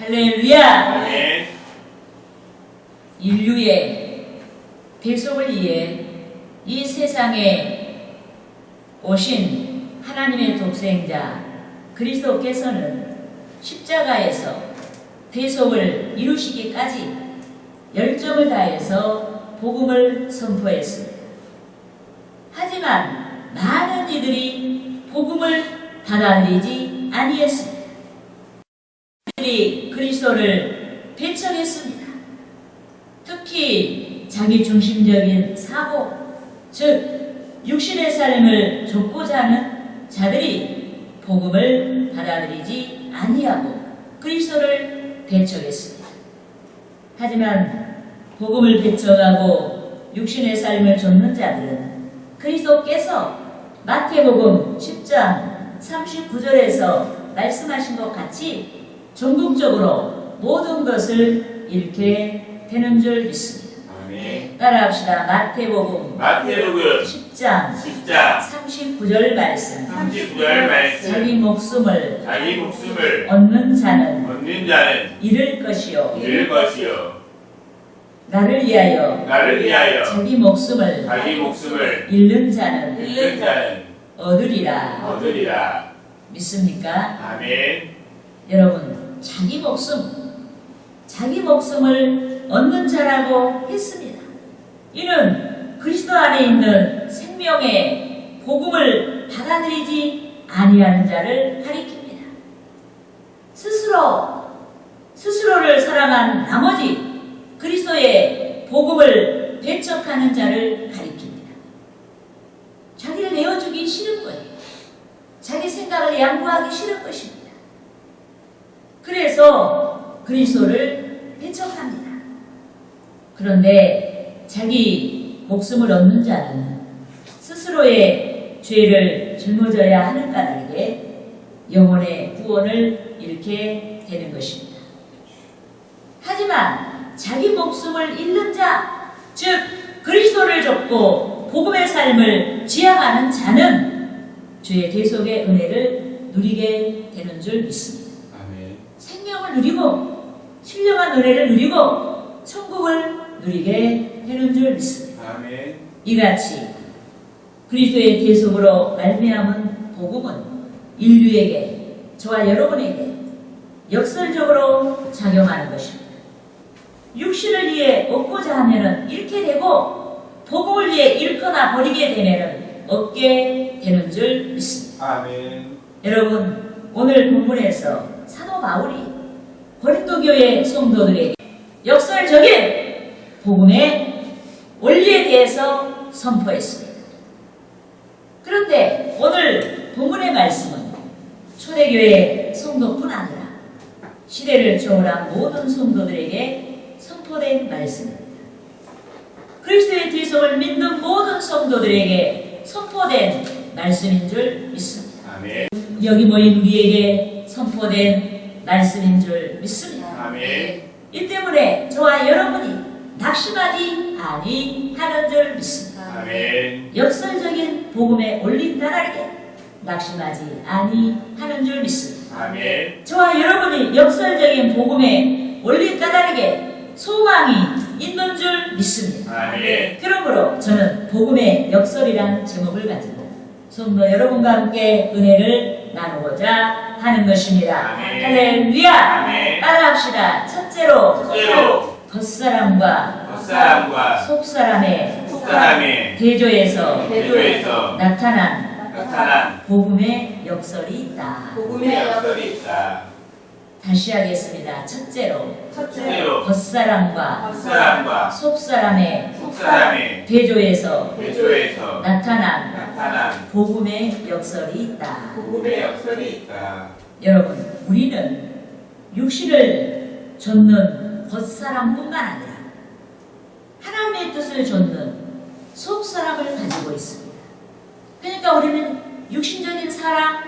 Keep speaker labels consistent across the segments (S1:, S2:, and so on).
S1: 할렐루야!
S2: 아멘.
S1: 인류의 배속을 위해 이 세상에 오신 하나님의 독생자 그리스도께서는 십자가에서 대속을 이루시기까지 열정을 다해서 복음을 선포했습니다. 하지만 많은 이들이 복음을 받아들이지 아니했습니다. 이들이 그리스도를 배척했습니다. 특히 자기 중심적인 사고, 즉 육신의 삶을 좁고자 하는 자들이 복음을 받아들이지 아니하고 그리스도를 배척했습니다. 하지만 복음을 배척하고 육신의 삶을 좇는 자들은 그리스도께서 마태복음 10장 39절에서 말씀하신 것 같이 전국적으로 모든 것을 잃게 되는 줄 믿습니다.
S2: 아멘.
S1: 따라합시다. 마태복음
S2: 마태복음
S1: 10장
S2: 10장
S1: 39절 말씀.
S2: 39절 말씀
S1: 자기 목숨을
S2: 자기 목숨을
S1: 얻는 자는
S2: 얻는 자는
S1: 잃을 것이요.
S2: 잃을 것이요
S1: 나를 위하여
S2: 나를 위하여
S1: 자기 목숨을
S2: 자기 목숨을
S1: 잃는 자는
S2: 잃는 자는
S1: 얻으리라.
S2: 얻으리라
S1: 믿습니까?
S2: 아멘
S1: 여러분, 자기 목숨, 자기 목숨을 얻는 자라고 했습니다. 이는 그리스도 안에 있는 생명의 복음을 받아들이지 아니하는 자를 가리킵니다. 스스로, 스스로를 사랑한 나머지 그리스도의 복음을 배척하는 자를 가리킵니다. 자기를 내어주기 싫은 거예요. 자기 생각을 양보하기 싫은 것입니다. 그래서 그리스도를 배척합니다. 그런데 자기 목숨을 얻는 자는 스스로의 죄를 짊어져야 하는 까닭에 영혼의 구원을 잃게 되는 것입니다. 하지만 자기 목숨을 잃는 자, 즉 그리스도를 접고 복음의 삶을 지향하는 자는 주의 대속의 은혜를 누리게 되는 줄 믿습니다. 생명을 누리고 신령한 은혜를 누리고 천국을 누리게 되는 줄 믿습니다.
S2: 아멘
S1: 이같이 그리스도의 대속으로 말미암은 복음은 인류에게 저와 여러분에게 역설적으로 작용하는 것입니다. 육신을 위해 얻고자 하면은 잃게 되고 복음을 위해 잃거나 버리게 되면은 얻게 되는 줄 믿습니다.
S2: 아멘
S1: 여러분 오늘 본문에서 사도 바울이 고린도 교회 성도들에게 역설적인 복음의 원리에 대해서 선포했습니다. 그런데 오늘 본문의 말씀은 초대교회 성도뿐 아니라 시대를 초월한 모든 성도들에게 선포된 말씀입니다. 그리스도의 뒤속을 믿는 모든 성도들에게 선포된 말씀인 줄 믿습니다.
S2: 아멘
S1: 여기 모인 우리에게 선포된 말씀인 줄 믿습니다.
S2: 아멘
S1: 이 때문에 저와 여러분이 낙심하지 아니하는 줄 믿습니다.
S2: 아멘
S1: 역설적인 복음의 올림 나라에게 낙심하지 아니하는 줄 믿습니다.
S2: 아멘
S1: 저와 여러분이 역설적인 복음의 올림 까닭에 소망이 있는 줄 믿습니다.
S2: 아멘
S1: 그러므로 저는 복음의 역설이라는 제목을 가지고 성도 여러분과 함께 은혜를 나누고자 하는 것입니다.
S2: 아멘.
S1: 할렐루야!
S2: 아멘.
S1: 따라합시다. 첫째로,
S2: 첫째로
S1: 겉사람과
S2: 겉사람과
S1: 속사람의
S2: 속사람의
S1: 대조에서
S2: 대조에서
S1: 나타난
S2: 나타난
S1: 복음의 역설이 있다.
S2: 복음의 역설이 있다
S1: 다시 하겠습니다. 첫째로,
S2: 첫째로
S1: 겉사람과
S2: 겉사람과
S1: 속사람의
S2: 속사람의
S1: 대조에서
S2: 대조에서
S1: 나타난
S2: 나타난
S1: 복음의 역설이 있다.
S2: 복음의 역설이 있다
S1: 여러분, 우리는 육신을 좇는 겉사람뿐만 아니라 하나님의 뜻을 좇는 속사람을 가지고 있습니다. 그러니까 우리는 육신적인 사람,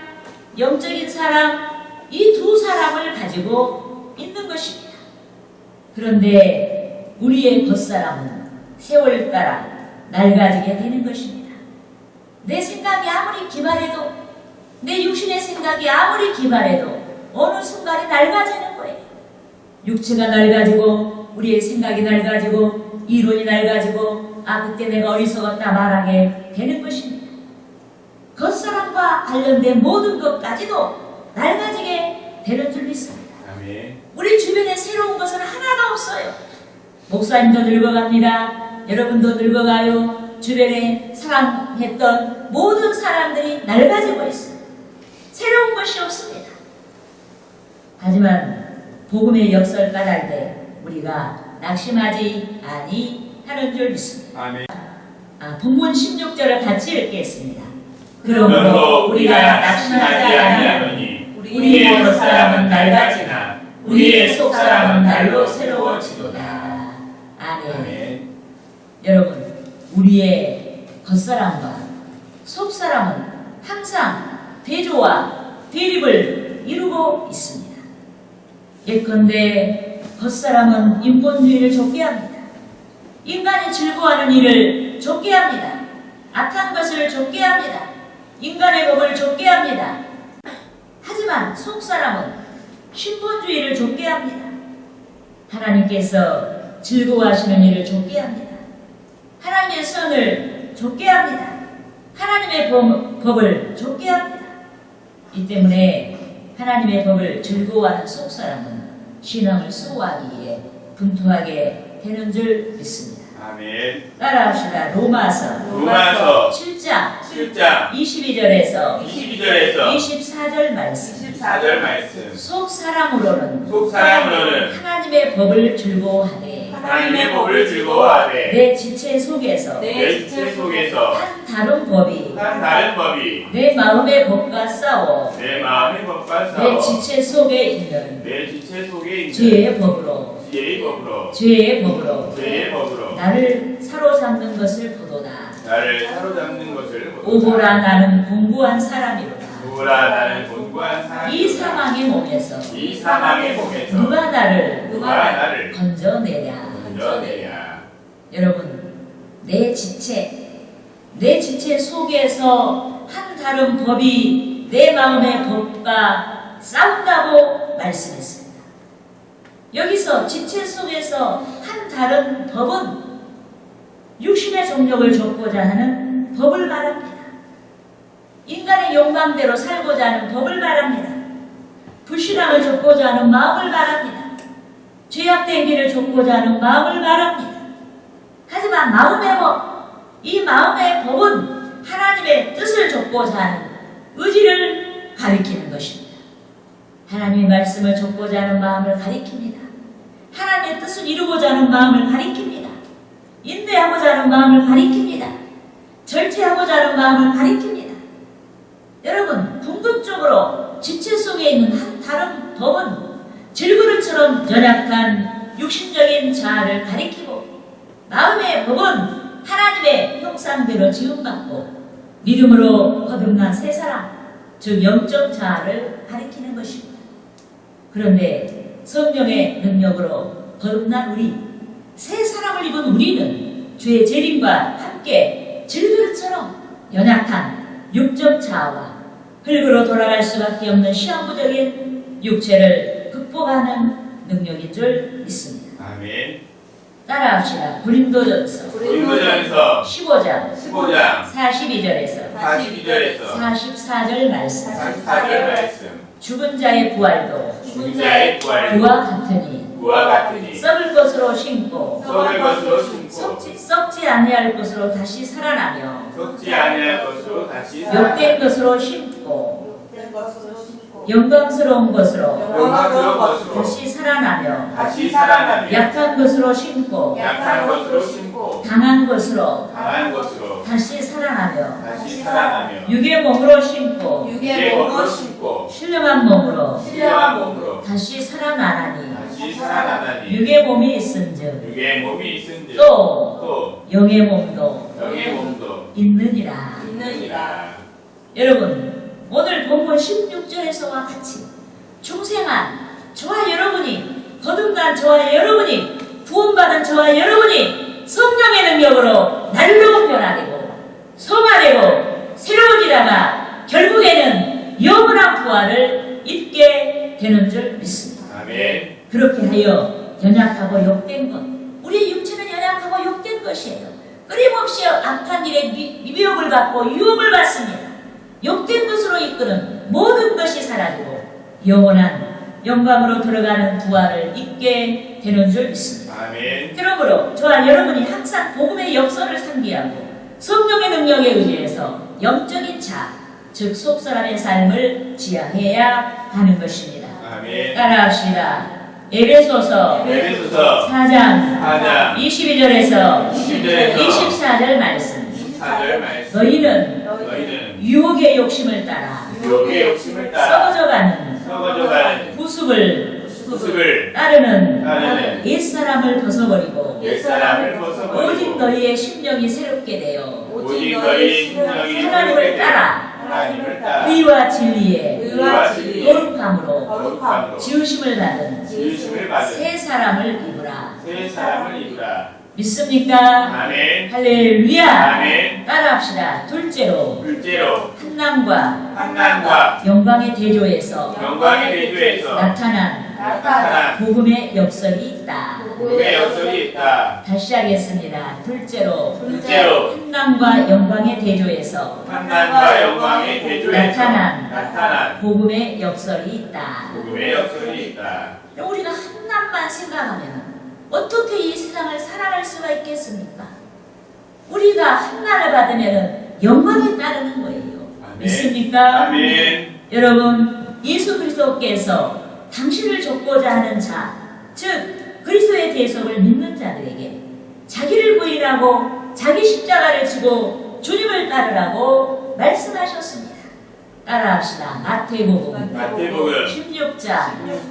S1: 영적인 사람, 이 두 사람을 가지고 있는 것입니다. 그런데 우리의 겉사람은 세월 따라 낡아지게 되는 것입니다. 내 생각이 아무리 기발해도 내 육신의 생각이 아무리 기발해도 어느 순간에 낡아지는 거예요. 육체가 낡아지고 우리의 생각이 낡아지고 이론이 낡아지고 아 그때 내가 어리석었다 말하게 되는 것입니다. 겉사람과 관련된 모든 것까지도 낡아지게 되는 줄 믿습니다.
S2: 아멘.
S1: 우리 주변에 새로운 것은 하나도 없어요. 목사님도 늙어갑니다. 여러분도 늙어가요. 주변에 사랑했던 모든 사람들이 낡아지고 있어요. 새로운 것이 없습니다. 하지만 복음의 역사를 따를 때 우리가 낙심하지 아니하는 줄 믿습니다.
S2: 아멘.
S1: 아, 본문 16절을 같이 읽겠습니다.
S2: 그러므로 우리가 낙심하지 아니하노니
S1: 우리의 겉사람은 낡아지나 우리의 속사람은 날로 새로워지도다. 아멘.
S2: 아멘.
S1: 여러분, 우리의 겉사람과 속사람은 항상 대조와 대립을 이루고 있습니다. 예컨대 겉사람은 인본주의를 좁게 합니다. 인간이 즐거워하는 일을 좁게 합니다. 악한 것을 좁게 합니다. 인간의 법을 좁게 합니다. 하지만 속사람은 신본주의를 좁게 합니다. 하나님께서 즐거워하시는 일을 좁게 합니다. 하나님의 선을 좁게 합니다. 하나님의 법, 법을 좁게 합니다. 이 때문에 하나님의 법을 즐거워하는 속사람은 신앙을 수호하기에 분투하게 되는 줄 믿습니다.
S2: 아멘.
S1: 따라합시다. 로마서
S2: 로마서
S1: 7장
S2: 7장
S1: 22절에서
S2: 22절에서
S1: 24절 말씀.
S2: 24절 말씀.
S1: 속 사람으로는
S2: 속 사람으로는
S1: 하나님의 법을 즐거워하되
S2: 하나님의 법을 즐거워하되
S1: 내 지체 속에서
S2: 내 지체 속에서
S1: 한 다른 법이
S2: 한 다른 법이
S1: 내 마음의 법과 싸워
S2: 내 마음의 법과
S1: 내
S2: 싸워
S1: 지체 속에 있는
S2: 내 지체 속에 있는
S1: 죄의 법으로
S2: 지혜의 법으로
S1: 죄의 법으로
S2: 죄의 법으로
S1: 나를 사로잡는 것을 보도다.
S2: 나를 사로잡는 것을
S1: 오호라 나는 공부한 사람이로다.
S2: 오라 나는 공부한 사람
S1: 이 사망의 몸에서
S2: 이 사망의 몸에서
S1: 누가 나를
S2: 누가 나를
S1: 건져내랴.
S2: 건져내야
S1: 여러분, 내 지체, 내 지체 속에서 한 다른 법이 내 마음의 법과 싸운다고 말씀했습니다. 여기서 지체 속에서 한 다른 법은 육신의 정력을 좁고자 하는 법을 말합니다. 인간의 욕망대로 살고자 하는 법을 말합니다. 불신앙을 좁고자 하는 마음을 말합니다. 죄악된 길을 좁고자 하는 마음을 말합니다. 하지만 마음의 법, 이 마음의 법은 하나님의 뜻을 좁고자 하는 의지를 가리키는 것입니다. 하나님의 말씀을 좁고자 하는 마음을 가리킵니다. 하나님의 뜻을 이루고자 하는 마음을 가리킵니다. 인내하고자 하는 마음을 가리킵니다. 절제하고자 하는 마음을 가리킵니다. 여러분, 궁극적으로 지체 속에 있는 한 다른 법은 질그릇처럼 연약한 육신적인 자아를 가리키고 마음의 법은 하나님의 형상대로 지음받고 믿음으로 거듭난 새 사람, 즉 영적 자아를 가리키는 것입니다. 그런데 성령의 능력으로 거듭난 우리, 새 사람을 입은 우리는 주의 재림과 함께 질그릇처럼 연약한 육적 자아와 흙으로 돌아갈 수밖에 없는 시한부적인 육체를 극복하는 능력인 줄 믿습니다.
S2: 아멘
S1: 따라 합시다. 고린도전서.
S2: 고린도전서.
S1: 15장.
S2: 15장.
S1: 42절에서.
S2: 42절에서.
S1: 44절 말씀.
S2: 44절 말씀.
S1: 죽은 자의 부활도.
S2: 죽은 자의 부활도.
S1: 그와 같으니.
S2: 그와 같으니.
S1: 썩을 것으로 심고.
S2: 썩을 것으로 심고.
S1: 썩지, 썩지 아니할 것으로 다시 살아나며.
S2: 썩지 아니할 것으로 다시
S1: 욕된 것으로 심고. 영광스러운 것으로.
S2: 영광스러운 것으로.
S1: 다시 살아나며
S2: 다시 살아나며
S1: 약한 것으로 심고
S2: 약한 것으로 심고
S1: 강한 것으로
S2: 강한 것으로
S1: 다시 살아나며
S2: 다시 살아나며
S1: 육의 몸으로 심고
S2: 육의 몸으로 심고
S1: 신령한 몸으로
S2: 신령한 몸으로
S1: 다시 살아나나니
S2: 다시 살아나니
S1: 육의 몸이 있은즉
S2: 육의 몸이 있은즉
S1: 또
S2: 또
S1: 영의 몸도
S2: 영의 몸도
S1: 있느니라.
S2: 있느니라
S1: 여러분, 오늘 본문 16절에서와 같이 중생한 저와 여러분이 거듭난 저와 여러분이 구원받은 저와 여러분이 성령의 능력으로 날로 변화되고 성화되고 새로워지다가 결국에는 영원한 부활을 입게 되는 줄 믿습니다.
S2: 아멘
S1: 그렇게 하여 연약하고 욕된 것, 우리의 육체는 연약하고 욕된 것이에요. 끊임없이 악한 일에 미- 미혹을 받고 유혹을 받습니다. 욕된 것으로 이끄는 모든 것이 사라지고 영원한 영광으로 들어가는 부활을 잊게 되는 줄 믿습니다.
S2: 아멘.
S1: 그러므로 저와 여러분이 항상 복음의 역사를 상기하고 성령의 능력에 의해서 영적인 자, 즉 속사람의 삶을 지향해야 하는 것입니다.
S2: 아멘.
S1: 따라합시다. 에베소서
S2: 에베소서
S1: 4장
S2: 4장
S1: 22절에서
S2: 22절에서
S1: 24절 말씀.
S2: 4절 말씀.
S1: 너희는
S2: 너희는
S1: 유혹의 욕심을 따라
S2: 욕의 욕심을 따라 썩어져가는
S1: 구습을
S2: 모습을
S1: 따르는
S2: 따르는
S1: 옛사람을 벗어버리고
S2: 옛사람을
S1: 오직
S2: 벗어버리고
S1: 너희의 심령이 새롭게 되어
S2: 오직 너희 심령이
S1: 하나님을 따라
S2: 하나님을 따라
S1: 의와 진리에
S2: 의와 진리에
S1: 거룩함으로
S2: 거룩함으로
S1: 지으심을 받은
S2: 지으심을 받은
S1: 새 사람을 입으라.
S2: 새 사람을 입으라.
S1: 믿습니까?
S2: 아멘.
S1: 할렐루야.
S2: 아멘.
S1: 따라합시다. 둘째로
S2: 둘째로
S1: 한남과
S2: 한난과
S1: 영광의 대조에서
S2: 영광의 대조에서
S1: 나타난
S2: 나타난
S1: 복음의 역설이 있다.
S2: 복음의 역설이 있다.
S1: 다시 하겠습니다. 둘째로
S2: 둘째로
S1: 한남과 영광의 대조에서
S2: 한난과 영광의 대조에서
S1: 나타난
S2: 나타난
S1: 복음의 역설이 있다.
S2: 복음의 역설이 있다.
S1: 우리가 한남만 생각하면 어떻게 이 세상을 살아갈 수가 있겠습니까? 우리가 한나를 받으면 영광에 따르는 거예요.
S2: 아멘.
S1: 믿습니까?
S2: 아멘.
S1: 여러분, 예수 그리스도께서 당신을 줬고자 하는 자, 즉 그리스도의 대속을 믿는 자들에게 자기를 부인하고 자기 십자가를 지고 주님을 따르라고 말씀하셨습니다. 따라합시다. 마태복음
S2: 마태복음
S1: 16장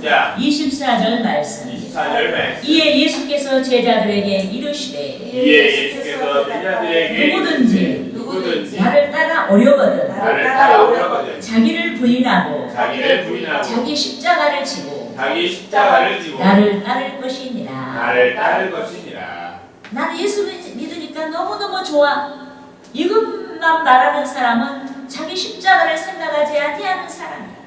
S2: 16장
S1: 24절 말씀.
S2: 24절 말씀.
S1: 이에 예수께서 제자들에게 이르시되
S2: 이에 예수께서 제자들에게
S1: 누구든지
S2: 누구든지
S1: 나를 따라 오려거든
S2: 나를 따라 오려거든
S1: 자기를 부인하고
S2: 자기를 부인하고
S1: 자기 십자가를 지고
S2: 자기 십자가를 지고
S1: 나를 따를 것이니라.
S2: 나를 따를 것이니라.
S1: 나는 예수 믿으니까 너무너무 좋아. 이것만 말하는 사람은 자기 십자가를 생각하지 아니하는 사람이야.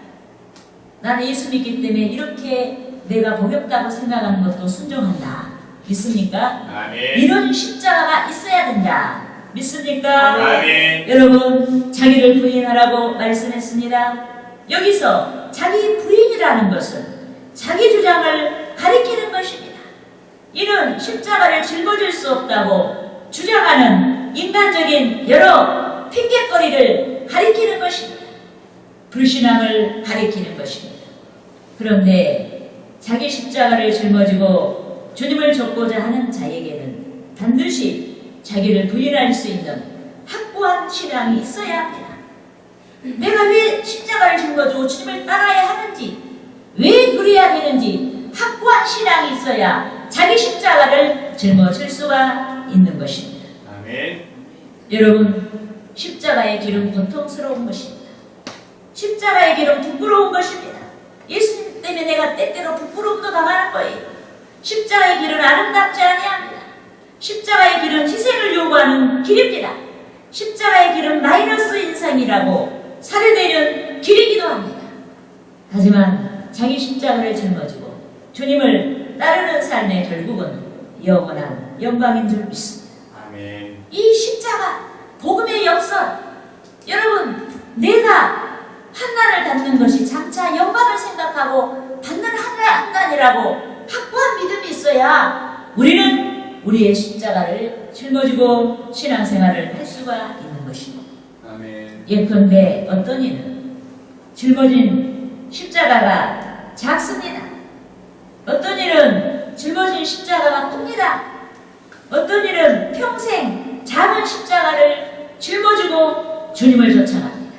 S1: 나는 예수 믿기 때문에 이렇게 내가 복엽다고 생각하는 것도 순종한다. 믿습니까?
S2: 아멘.
S1: 이런 십자가가 있어야 된다. 믿습니까?
S2: 아멘.
S1: 여러분, 자기를 부인하라고 말씀했습니다. 여기서 자기 부인이라는 것은 자기 주장을 가리키는 것입니다. 이는 십자가를 짊어질 수 없다고 주장하는 인간적인 여러 핑계거리를 가리키는 것입니다. 불신앙을 가리키는 것입니다. 그런데 자기 십자가를 짊어지고 주님을 줬고자 하는 자에게는 반드시 자기를 부인할 수 있는 확고한 신앙이 있어야 합니다. 내가 왜 십자가를 짊어지고 주님을 따라야 하는지, 왜 그래야 되는지 확고한 신앙이 있어야 자기 십자가를 짊어질 수가 있는 것입니다.
S2: 아멘.
S1: 여러분, 십자가의 길은 고통스러운 것입니다. 십자가의 길은 부끄러운 것입니다. 예수님 때문에 내가 때때로 부끄러움도 당하는 거예요. 십자가의 길은 아름답지 아니합니다. 십자가의 길은 희생을 요구하는 길입니다. 십자가의 길은 마이너스 인상이라고 사례되는 길이기도 합니다. 하지만 자기 십자가를 짊어지고 주님을 따르는 삶의 결국은 영원한 영광인 줄 믿습니다.
S2: 아멘.
S1: 이 십자가 복음의 역설 여러분 내가 한난을 갖는 것이 장차 영광을 생각하고 받는 한난이라고 확고한 믿음이 있어야 우리는 우리의 십자가를 짊어지고 신앙생활을 할 수가 있는 것입니다.
S2: 아멘.
S1: 예컨대 어떤 이는 짊어진 십자가가 작습니다. 어떤 일은 짊어진 십자가가 큽니다. 어떤 일은 평생 작은 십자가를 짊어지고 주님을 쫓아갑니다.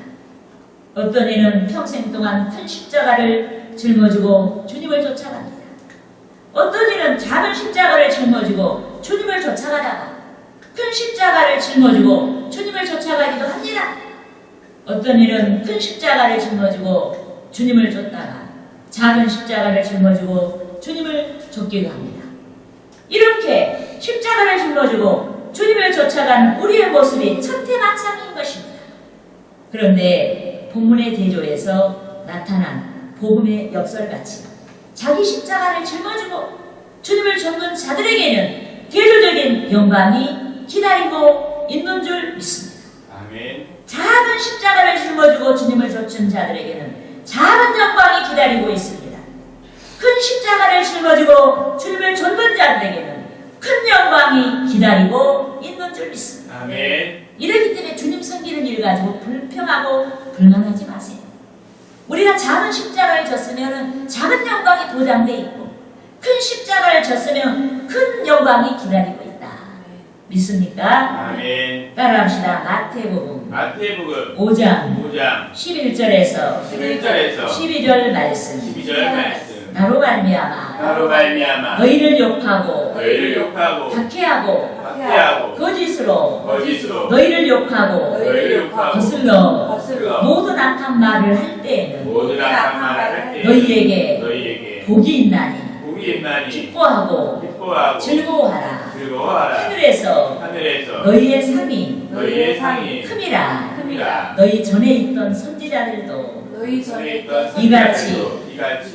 S1: 어떤 이는 평생 동안 큰 십자가를 짊어지고 주님을 쫓아갑니다. 어떤 이는 작은 십자가를 짊어지고 주님을 쫓아가다가 큰 십자가를 짊어지고 주님을 쫓아가기도 합니다. 어떤 일은 큰 십자가를 짊어지고 주님을 쫓다가 작은 십자가를 짊어지고 주님을 쫓기도 합니다. 이렇게 십자가를 짊어지고 주님을 쫓아간 우리의 모습이 천태만상인 것입니다. 그런데 본문의 대조에서 나타난 복음의 역설같이 자기 십자가를 짊어지고 주님을 쫓는 자들에게는 대조적인 영광이 기다리고 있는 줄 믿습니다.
S2: 아멘.
S1: 작은 십자가를 짊어지고 주님을 쫓은 자들에게는 작은 영광이 기다리고 있습니다. 큰 십자가를 짊어지고 주님을 쫓는 자들에게는 큰 영광이 기다리고 있는 줄 믿습니다.
S2: 아멘.
S1: 이러기 때문에 주님 섬기는 일 가지고 불평하고 불만하지 마세요. 우리가 작은 십자가를 졌으면 작은 영광이 보장돼 있고 큰 십자가를 졌으면 큰 영광이 기다리고 있다. 믿습니까?
S2: 아멘.
S1: 따라합시다. 마태복음
S2: 마태복음
S1: 5장
S2: 5장
S1: 11절에서
S2: 11절에서
S1: 12절 말씀
S2: 12절 말씀.
S1: 나로 말미암아
S2: 나로 말미암아
S1: 너희를 욕하고
S2: 너희를 욕하고
S1: 박해하고
S2: 박해하고
S1: 거짓으로
S2: 거짓으로
S1: 너희를 욕하고
S2: 너희를 욕하고
S1: 거슬러
S2: 거슬러
S1: 모든 악한 말을 할 때에는
S2: 모든 악한 말을 할 때
S1: 너희에게
S2: 너희에게
S1: 복이 있나니
S2: 복이 있나니
S1: 기뻐하고
S2: 기뻐하고
S1: 즐거워하라.
S2: 즐거워하라.
S1: 하늘에서
S2: 하늘에서
S1: 너희의 상이
S2: 너희의 상이
S1: 큼이라
S2: 큽니다.
S1: 너희 전에 있던 선지자들도
S3: 너희 전에 있던
S1: 이같이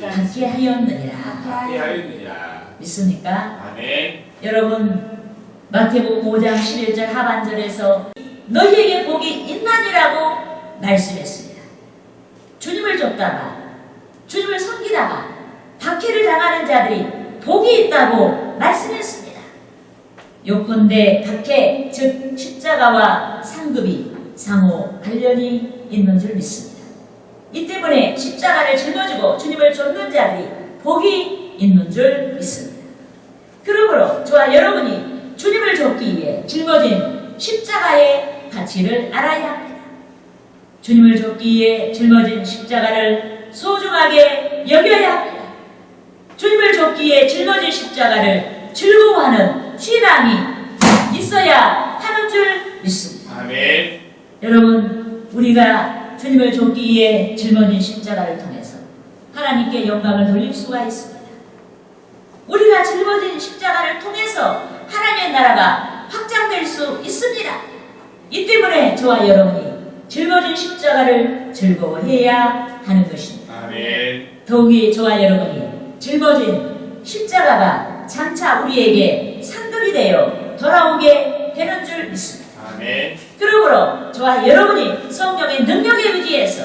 S1: 받게 하였느니라 믿습니까?
S2: 아멘
S1: 여러분 마태복음 5장 11절 하반절에서 너희에게 복이 있나니라고 말씀했습니다. 주님을 쫓다가 주님을 섬기다가 박해를 당하는 자들이 복이 있다고 말씀했습니다. 요컨대 박해 즉 십자가와 상급이 상호 관련이 있는 줄 믿습니다. 이 때문에 십자가를 짊어지고 주님을 쫓는 자들이 복이 있는 줄 믿습니다. 그러므로 저와 여러분이 주님을 쫓기 위해 짊어진 십자가의 가치를 알아야 합니다. 주님을 쫓기 위해 짊어진 십자가를 소중하게 여겨야 합니다. 주님을 쫓기 위해 짊어진 십자가를 즐거워하는 신앙이 있어야 하는 줄 믿습니다.
S2: 아멘
S1: 여러분, 우리가 주님을 쫓기 위해 짊어진 십자가를 통해서 하나님께 영광을 돌릴 수가 있습니다. 우리가 짊어진 십자가를 통해서 하나님의 나라가 확장될 수 있습니다. 이 때문에 저와 여러분이 짊어진 십자가를 즐거워해야 하는 것입니다.
S2: 아멘
S1: 더욱이 저와 여러분이 짊어진 십자가가 장차 우리에게 상급이 되어 돌아오게 되는 줄 믿습니다.
S2: 아멘
S1: 그러므로 저와 여러분이 성령의 능력에 의지해서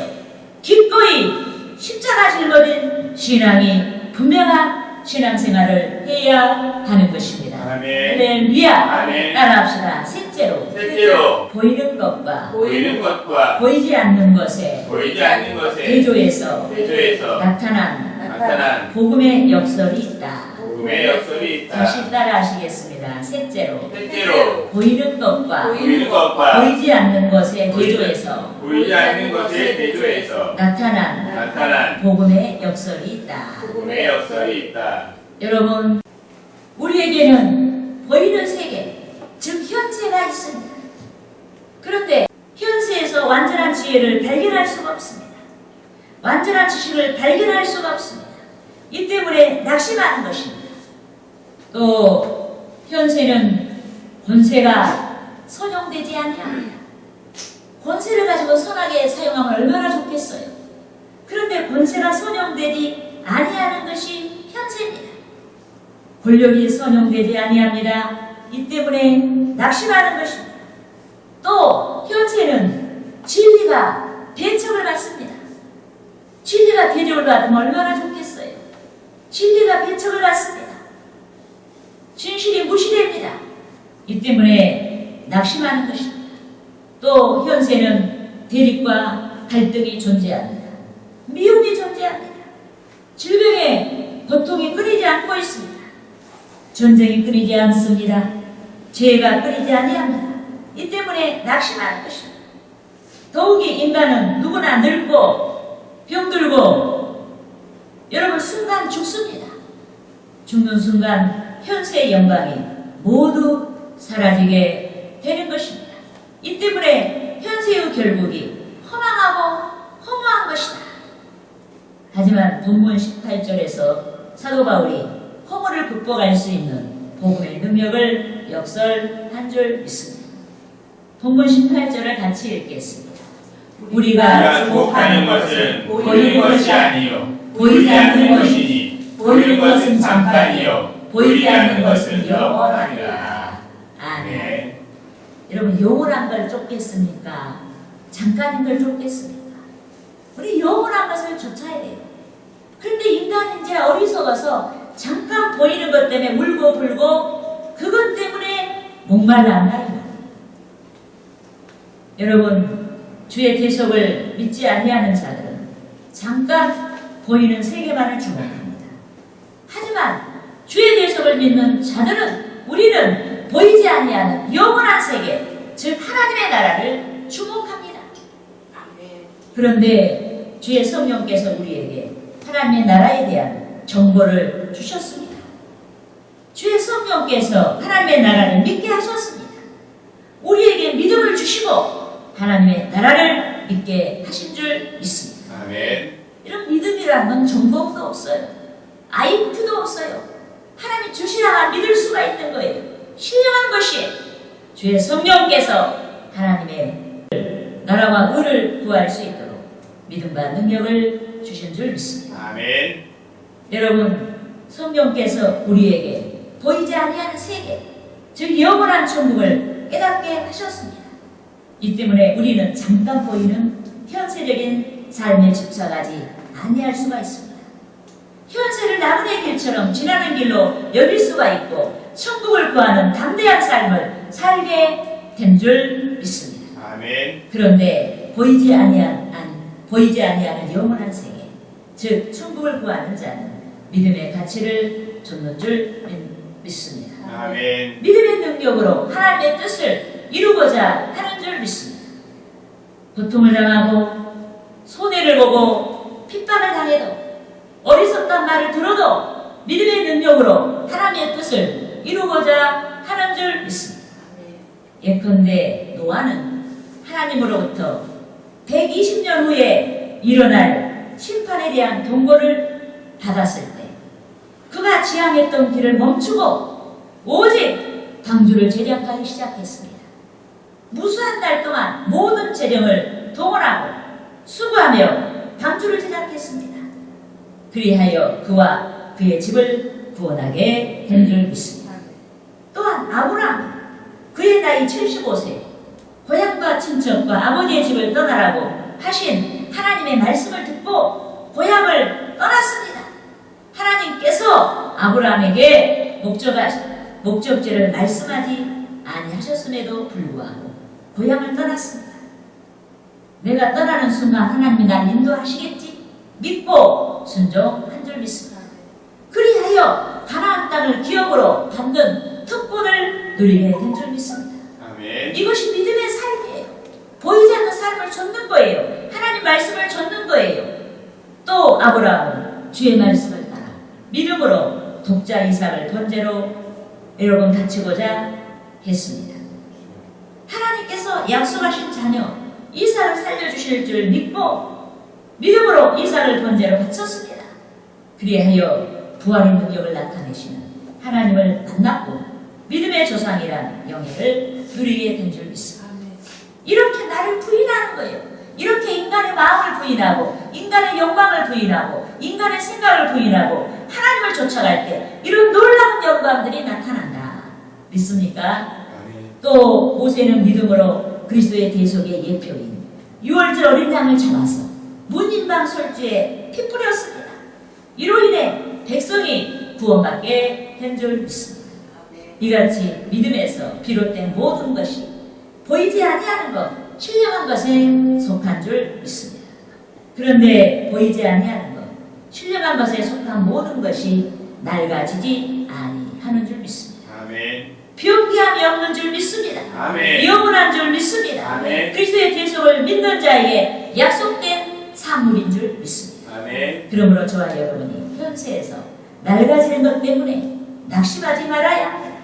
S1: 기꺼이 십자가 짊어진 신앙이 분명한 신앙생활을 해야 하는 것입니다. 할렐루야. 따라합시다. 셋째로
S2: 셋째로
S1: 보이는 것과
S2: 보이는 것과
S1: 보이지 않는 것에
S2: 보이지 않는 것에
S1: 대조해서
S2: 대조해서
S1: 나타난
S2: 나타난
S1: 복음의 역설이 있다.
S2: 복음의 역설이 있다
S1: 다시 따라 하시겠습니다. 셋째로
S2: 셋째로
S1: 보이는 것과
S2: 보이는 것과
S1: 보이지 않는 것에 대조해서
S2: 보이지 않는 것에 대조해서
S1: 나타난
S2: 나타난
S1: 복음의 역설이 있다.
S2: 복음의 역설이 있다
S1: 여러분, 우리에게는 보이는 세계, 즉 현세가 있습니다. 그런데 현세에서 완전한 지혜를 발견할 수가 없습니다. 완전한 지식을 발견할 수가 없습니다. 이 때문에 낙심하는 것입니다. 또 현세는 권세가 선용되지 아니합니다. 권세를 가지고 선하게 사용하면 얼마나 좋겠어요. 그런데 권세가 선용되지 아니하는 것이 현세입니다. 권력이 선용되지 아니합니다. 이 때문에 낙심하는 것입니다. 또 현세는 진리가 배척을 받습니다. 진리가 대접을 받으면 얼마나 좋겠어요. 진리가 배척을 받습니다. 진실이 무시됩니다. 이 때문에 낙심하는 것입니다. 또 현세는 대립과 갈등이 존재합니다. 미움이 존재합니다. 질병에 고통이 끊이지 않고 있습니다. 전쟁이 끊이지 않습니다. 죄가 끊이지 아니합니다. 이 때문에 낙심하는 것입니다. 더욱이 인간은 누구나 늙고 병들고 여러분 순간 죽습니다. 죽는 순간 현세의 영광이 모두 사라지게 되는 것입니다. 이 때문에 현세의 결국이 허망하고 허무한 것이다. 하지만 본문 18절에서 사도 바울이 허물을 극복할 수 있는 복음의 능력을 역설한 줄 믿습니다. 본문 18절을 같이 읽겠습니다. 우리가
S2: 주목하는 것은 보이는 것이 아니요
S1: 보이지 않는 것이니 보이는 것은 잠깐이요 보이지 않는 것은 영원하니라. 아멘.
S2: 아멘.
S1: 여러분 영원한 걸 쫓겠습니까? 잠깐인 걸 쫓겠습니까? 우리 영원한 것을 쫓아야 돼요. 그런데 인간은 이제 어리석어서 잠깐 보이는 것 때문에 울고 불고 그것 때문에 목말라 이 말이에요. 여러분 주의 계속을 믿지 아니하는 자들은 잠깐 보이는 세계만을 주목합니다. 하지만 계속을 믿는 자들은 우리는 보이지 아니하는 영원한 세계, 즉 하나님의 나라를 주목합니다. 그런데 주의 성령께서 우리에게 하나님의 나라에 대한 정보를 주셨습니다. 주의 성령께서 하나님의 나라를 믿게 하셨습니다. 우리에게 믿음을 주시고 하나님의 나라를 믿게 하신 줄 믿습니다.
S2: 아멘.
S1: 이런 믿음이라는 건 정보도 없어요. 아이큐도 없어요. 하나님 주시나만 믿을 수가 있는 거예요. 신령한 것이 주의 성령께서 하나님의 나라와 의를 구할 수 있도록 믿음과 능력을 주신 줄 믿습니다.
S2: 아멘.
S1: 여러분, 성령께서 우리에게 보이지 아니하는 세계, 즉 영원한 천국을 깨닫게 하셨습니다. 이 때문에 우리는 잠깐 보이는 현세적인 삶에 집착하지 아니할 수가 있습니다. 현세를 나무의 길처럼 지나는 길로 여길 수가 있고 천국을 구하는 담대한 삶을 살게 된 줄 믿습니다.
S2: 아멘.
S1: 그런데 보이지 아니한 아니, 보이지 아니하는 영원한 세계, 즉 천국을 구하는 자는 믿음의 가치를 줬는 줄 믿- 믿습니다.
S2: 아멘.
S1: 믿음의 능력으로 하나님의 뜻을 이루고자 하는 줄 믿습니다. 고통을 당하고 손해를 보고 핍박을 당해도 어리석단 말을 들어도 믿음의 능력으로 하나님의 뜻을 이루고자 하는 줄 믿습니다. 예컨대 노아는 하나님으로부터 120년 후에 일어날 심판에 대한 경고를 받았을 때 그가 지향했던 길을 멈추고 오직 방주를 제작하기 시작했습니다. 무수한 날 동안 모든 재정을 동원하고 수고하며 방주를 제작했습니다. 그리하여 그와 그의 집을 구원하게 된 줄 믿습니다. 또한 아브라함 그의 나이 75세 고향과 친척과 아버지의 집을 떠나라고 하신 하나님의 말씀을 듣고 고향을 떠났습니다. 하나님께서 아브라함에게 목적하, 목적지를 말씀하지 아니하셨음에도 불구하고 고향을 떠났습니다. 내가 떠나는 순간 하나님이 날 인도하시겠지 믿고 순종한 줄 믿습니다. 그리하여 가나안 땅을 기업으로 받는 특권을 누리게 된 줄 믿습니다.
S2: 아멘.
S1: 이것이 믿음의 삶이에요. 보이지 않는 삶을 줬는 거예요. 하나님 말씀을 줬는 거예요. 또 아브라함은 주의 말씀을 따라 믿음으로 독자 이삭을 번제로 여러분 바치고자 했습니다. 하나님께서 약속하신 자녀 이삭을 살려주실 줄 믿고 믿음으로 이삭을 번제로 바쳤습니다. 그리하여 부활의 능력을 나타내시는 하나님을 만났고 믿음의 조상이란 영예를 누리게 된 줄 믿습니다. 이렇게 나를 부인하는 거예요. 이렇게 인간의 마음을 부인하고 인간의 영광을 부인하고 인간의 생각을 부인하고 하나님을 쫓아갈 때 이런 놀라운 영광들이 나타난다. 믿습니까? 또 모세는 믿음으로 그리스도의 대속의 예표인 6월절 어린 양을 잡아서 문인방 설주에 피 뿌렸습니다. 이로 인해 백성이 구원받게 된 줄 믿습니다. 이같이 믿음에서 비롯된 모든 것이 보이지 아니하는 것, 신령한 것에 속한 줄 믿습니다. 그런데 보이지 아니하는 것, 신령한 것에 속한 모든 것이 낡아지지 아니하는 줄 믿습니다.
S2: 아멘.
S1: 변기함이 없는 줄 믿습니다.
S2: 아멘.
S1: 영원한 줄 믿습니다.
S2: 아멘.
S1: 그리스도의 계속을 믿는 자에게 약속된 산물인 줄 믿습니다.
S2: 아멘.
S1: 그러므로 저와 여러분이 현세에서 낡아지는 것 때문에 낙심하지 말아야 합니다.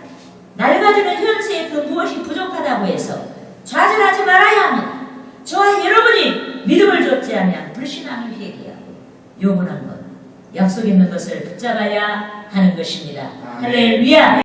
S1: 낡아지는 현세에 그 무엇이 부족하다고 해서 좌절하지 말아야 합니다. 저와 여러분이 믿음을 줬지 아니한 불신앙을 회개하고 영원한 것, 약속 있는 것을 붙잡아야 하는 것입니다. 할렐루야!